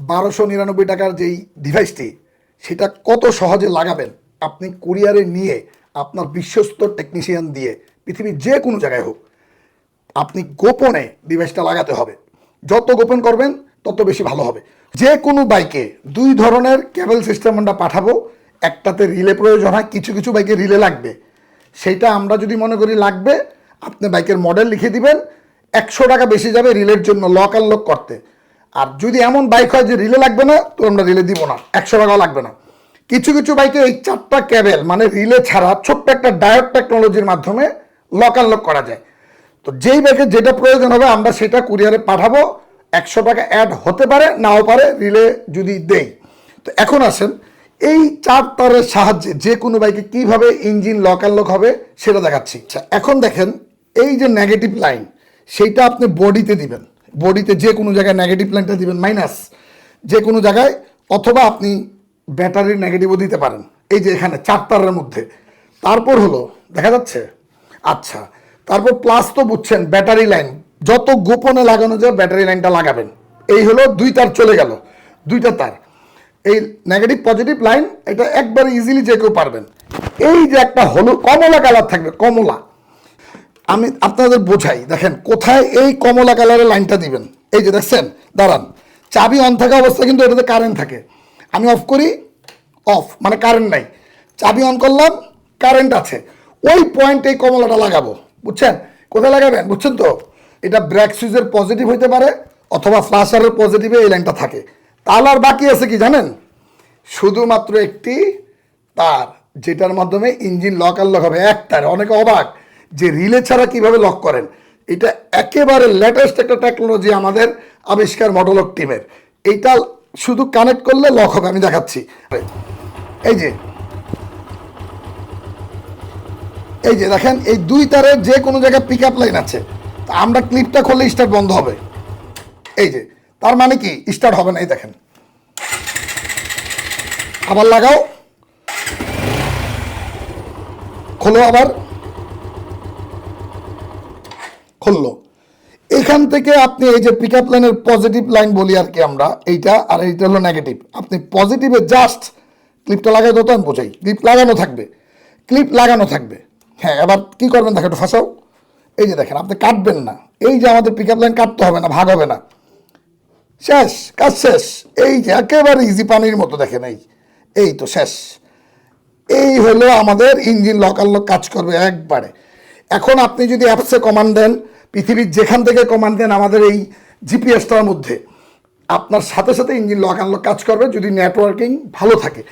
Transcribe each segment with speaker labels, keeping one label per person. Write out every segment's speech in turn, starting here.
Speaker 1: বারোশো নিরানব্বই টাকার যেই ডিভাইসটি সেটা কত সহজে লাগাবেন? আপনি কুরিয়ারে নিয়ে আপনার বিশ্বস্ত টেকনিশিয়ান দিয়ে, পৃথিবীর যে কোনো জায়গায় হোক, আপনি গোপনে ডিভাইসটা লাগাতে হবে। যত গোপন করবেন, তত বেশি ভালো হবে। যে কোনো বাইকে দুই ধরনের কেবল সিস্টেম আমরা পাঠাবো। একটাতে রিলে প্রয়োজন হয়, কিছু কিছু বাইকে রিলে লাগবে। সেইটা আমরা যদি মনে করি লাগবে, আপনি বাইকের মডেল লিখে দিবেন, একশো টাকা বেশি যাবে রিলের জন্য লক আনলক করতে। আর যদি এমন বাইক হয় যে রিলে লাগবে না, তো আমরা রিলে দিব না। একশো টাকাও লাগবে না। কিছু কিছু বাইকে এই চারটা ক্যাবেল মানে রিলে ছাড়া ছোট্ট একটা ডায়োড টেকনোলজির মাধ্যমে লক করা যায়। তো যেই ব্যাগে যেটা প্রয়োজন হবে, আমরা সেটা কুরিয়ারে পাঠাবো। একশো টাকা অ্যাড হতে পারে, নাও পারে রিলে যদি দেই। তো এখন আসেন, এই চার তারের সাহায্যে যে কোনো বাইকে কীভাবে ইঞ্জিন লক হবে, সেটা দেখাচ্ছি। আচ্ছা এখন দেখেন, এই যে নেগেটিভ লাইন সেইটা আপনি বডিতে দিবেন। বডিতে যে কোনো জায়গায় নেগেটিভ লাইনটা দিবেন মাইনাস যে কোনো জায়গায়, অথবা আপনি ব্যাটারির নেগেটিভও দিতে পারেন। এই যে এখানে চার তারের মধ্যে। তারপর হলো, দেখা যাচ্ছে? আচ্ছা তারপর প্লাস তো বুঝছেন ব্যাটারি লাইন যত গোপনে লাগানো যায় ব্যাটারি লাইনটা লাগাবেন। এই হলো দুই তার চলে গেল। দুইটা তার। এই নেগেটিভ পজিটিভ লাইন এটা একবার ইজিলি যে কেউ পারবেন। এই যে একটা হলুদ, কমলা কালার থাকবে, কমলা। আমি আপনাদের বোঝাই, দেখেন, কোথায় এই কমলা কালারের লাইনটা দিবেন? এই যে দেখছেন, দাঁড়ান। চাবি অন থাকা অবস্থা কিন্তু এটাতে কারেন্ট থাকে। আমি অফ করি অফ মানে কারেন্ট নাই। চাবি অন করলাম কারেন্ট আছে। ওই পয়েন্টে এই কমলাটা লাগাবো, বুঝছেন? কোথায় লাগাবেন? বুঝছেন তো? এটা ব্রেক সুইচের পজিটিভ হইতে পারে, অথবা ফ্লাশারের পজিটিভে এই লাইনটা থাকে। তাহলে আর বাকি আছে কি জানেন? শুধুমাত্র একটি তার, যেটার মাধ্যমে ইঞ্জিন লক আর লক হবে। এক তার অনেকে অবাক। যে রিলে ছাড়া কীভাবে লক করেন, এটা একেবারে লেটেস্ট একটা টেকনোলজি আমাদের আবিষ্কার মডেলক টিমের এইটা শুধু কানেক্ট করলে লক হবে, আমি দেখাচ্ছি। এই যে এই যে দেখেন, এই দুই তারের যে কোনো জায়গায় পিক আপ লাইন আছে আমরা ক্লিপটা খুললে স্টার্ট বন্ধ হবে। এই যে, তার মানে কি? স্টার্ট হবে না, এই দেখেন। আবার লাগাও। খোলো আবার। খুললো। এখান থেকে আপনি এই যে পিক আপ লাইনের পজিটিভ লাইন বলি আর কি আমরা, এইটা আর এইটা হলো নেগেটিভ আপনি পজিটিভে জাস্ট ক্লিপটা লাগাই তো, আমি বোঝাই। ক্লিপ লাগানো থাকবে। ক্লিপ লাগানো থাকবে। হ্যাঁ এবার কি করবেন দেখেন একটু ফাঁসাও। এই যে দেখেন, আপনি কাটবেন না। এই যে আমাদের পিক আপ লাইন কাটতে হবে না, ভাগ হবে না। শেষ, কাজ শেষ। এই যে একেবারে ইজি পানির মতো দেখেন এই। এই তো শেষ। এই হলো আমাদের ইঞ্জিন লকাল লক কাজ করবে একবারে। এখন আপনি যদি অ্যাপসে কমান্ড দেন, পৃথিবীর যেখান থেকে কমান্ড দেন আমাদের এই জিপিএসটার মধ্যে, আপনার সাথে সাথে ইঞ্জিন লক আনলক কাজ করবে, যদি নেটওয়ার্কিং ভালো থাকে।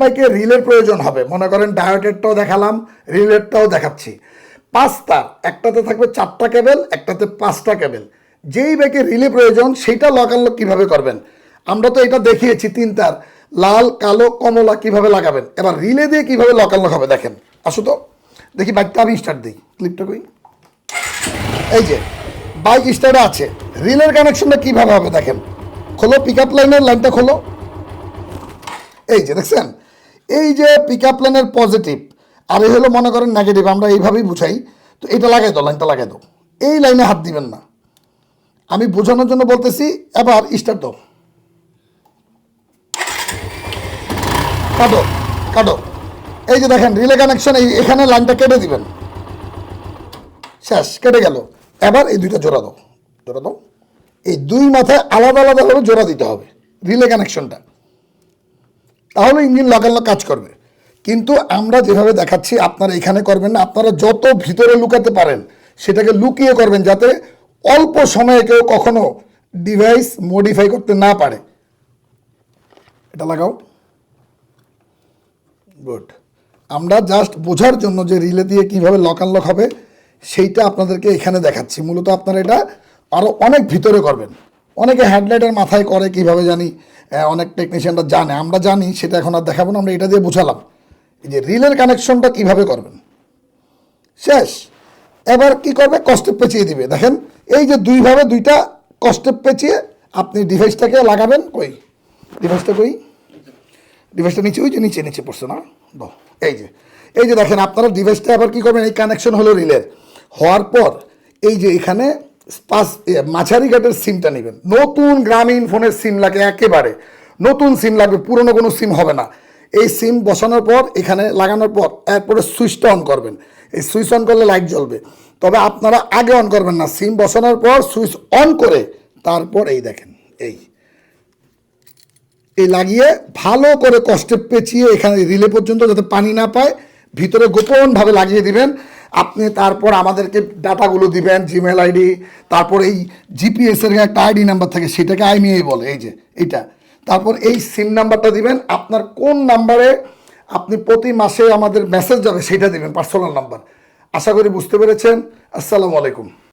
Speaker 1: বাইকে রিলের প্রয়োজন হবে, মনে করেন ডায়োটেরটাও দেখালাম রিলেরটাও দেখাচ্ছি। পাঁচটা, একটাতে থাকবে চারটা কেবেল একটাতে পাঁচটা কেবেল যেই বাইকে রিলে প্রয়োজন, সেইটা লক আনলক কীভাবে করবেন? আমরা তো এটা দেখিয়েছি তিন তার লাল, কালো, কমলা কীভাবে লাগাবেন? এবার রিলে দিয়ে কীভাবে লক আনলক হবে দেখেন। আসো তো। দেখি বাইকটা আমি স্টার্ট দিই ক্লিপটা কই এই যে বাইক স্টার্টে আছে। রিলের কানেকশনটা কীভাবে হবে দেখেন। খোলো পিক আপ লাইনের লাইনটা খোলো। এই যে, দেখছেন? এই যে পিক আপ লাইনের পজিটিভ আর এই হলো মনে করেন নেগেটিভ আমরা এইভাবেই বুঝাই। তো এটা লাগাই দাও লাইনটা লাগাই দাও। এই লাইনে হাত দিবেন না। আমি বোঝানোর জন্য বলতেছি, এবার স্টার্ট দাও। কাটো কাটো। এই যে দেখেন রিলে কানেকশন এই এখানে লাইনটা কেটে দিবেন। শেষ, কেটে গেল। এবার এই দুইটা জোড়া দাও জোড়া দাও। এই দুই মাথায় আলাদা আলাদা আলাদাভাবে জোড়া দিতে হবে রিলে কানেকশনটা তাহলে ইঞ্জিন লাগানো কাজ করবে। কিন্তু আমরা যেভাবে দেখাচ্ছি, আপনারা এখানে করবেন না। আপনারা যত ভিতরে লুকাতে পারেন, সেটাকে লুকিয়ে করবেন যাতে অল্প সময়ে কেউ কখনো ডিভাইস মডিফাই করতে না পারে। এটা লাগাও। গুড আমরা জাস্ট বোঝার জন্য যে রিলে দিয়ে কীভাবে লক আনলক হবে, সেইটা আপনাদেরকে এখানে দেখাচ্ছি। মূলত আপনারা এটা আরও অনেক ভিতরে করবেন। অনেকে হেডলাইটের মাথায় করে, কীভাবে জানি অনেক টেকনিশিয়ানরা জানে। আমরা জানি, সেটা এখন আর দেখাবো না, আমরা এটা দিয়ে বুঝালাম। এই যে রিলের কানেকশনটা কীভাবে করবেন? শেষ। এবার কি করবে? কস্টেপ পেঁচিয়ে দিবে। দেখেন, এই যে দুইভাবে দুইটা কস্টেপ পেঁচিয়ে আপনি ডিভাইসটাকে লাগাবেন কই? ডিভাইসটা কই? ডিভাইসটা নিচে, ওই যে নিচে নিচে পড়ছে না? এই যে এই যে দেখেন আপনারা ডিভাইসটা আবার কি করবেন? এই কানেকশন হলো রিলের। হওয়ার পর এই যে এখানে পাঁচ এ, মাঝারি ঘাটের সিমটা নেবেন। নতুন গ্রামীণ ফোনের সিম লাগে একেবারে। নতুন সিম লাগবে পুরনো কোনো সিম হবে না। এই সিম বসানোর পর এখানে লাগানোর পর এরপরে সুইচটা অন করবেন। এই সুইচ অন করলে লাইট জ্বলবে। তবে আপনারা আগে অন করবেন না। সিম বসানোর পর সুইচ অন করে তারপর এই দেখেন এই। এই লাগিয়ে ভালো করে কষ্টে পেঁচিয়ে এখানে রিলে পর্যন্ত যাতে পানি না পায়, ভিতরে গোপনভাবে লাগিয়ে দিবেন। আপনি তারপর আমাদেরকে ডাটাগুলো দিবেন জিমেল আইডি, তারপর এই জিপিএসের একটা আইডি নাম্বার থাকে, সেটাকে আইমিআই বলে, এই যে, এইটা। তারপর এই সিম নাম্বারটা দিবেন, আপনার কোন নাম্বারে আপনি প্রতি মাসে আমাদের মেসেজ যাবে, সেটা দিবেন পার্সোনাল নাম্বার আশা করি বুঝতে পেরেছেন। আসসালামু আলাইকুম।